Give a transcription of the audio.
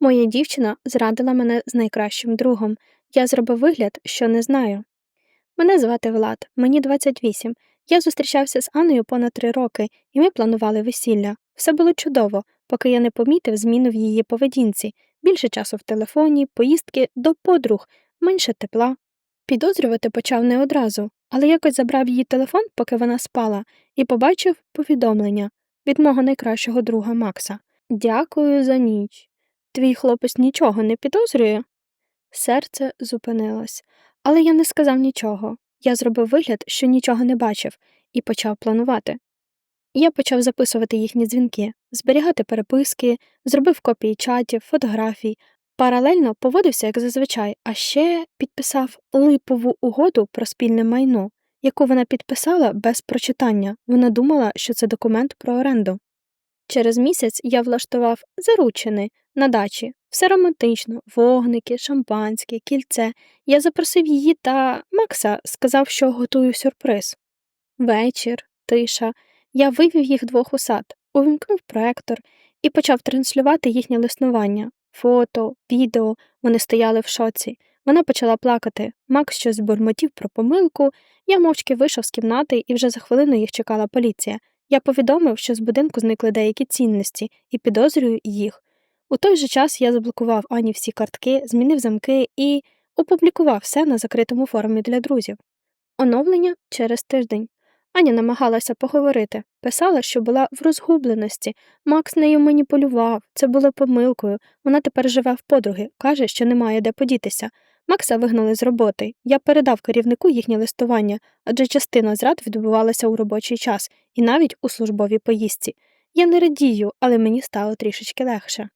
Моя дівчина зрадила мене з найкращим другом. Я зробив вигляд, що не знаю. Мене звати Влад, мені 28. Я зустрічався з Анною понад три роки, і ми планували весілля. Все було чудово, поки я не помітив зміну в її поведінці, більше часу в телефоні, поїздки до подруг, менше тепла. Підозрювати почав не одразу, але якось забрав її телефон, поки вона спала, і побачив повідомлення від мого найкращого друга Макса. Дякую за ніч. Твій хлопець нічого не підозрює? Серце зупинилось, але я не сказав нічого. Я зробив вигляд, що нічого не бачив, і почав планувати. Я почав записувати їхні дзвінки, зберігати переписки, зробив копії чатів, фотографій, паралельно поводився як зазвичай, а ще підписав липову угоду про спільне майно, яку вона підписала без прочитання. Вона думала, що це документ про оренду. Через місяць я влаштував заручини на дачі. Все романтично, вогники, шампанське, кільце. Я запросив її та Макса, сказав, що готую сюрприз. Вечір, тиша. Я вивів їх двох у сад, увімкнув проектор і почав транслювати їхнє лиснування. Фото, відео, вони стояли в шоці. Вона почала плакати. Макс щось бурмотів про помилку. Я мовчки вийшов з кімнати і вже за хвилину їх чекала поліція. Я повідомив, що з будинку зникли деякі цінності і підозрюю їх. У той же час я заблокував Ані всі картки, змінив замки і опублікував все на закритому форумі для друзів. Оновлення через тиждень. Аня намагалася поговорити, писала, що була в розгубленості. Макс нею маніпулював, це було помилкою. Вона тепер живе в подруги, каже, що немає де подітися. Макса вигнали з роботи. Я передав керівнику їхнє листування, адже частина зрад відбувалася у робочий час і навіть у службовій поїздці. Я не радію, але мені стало трішечки легше.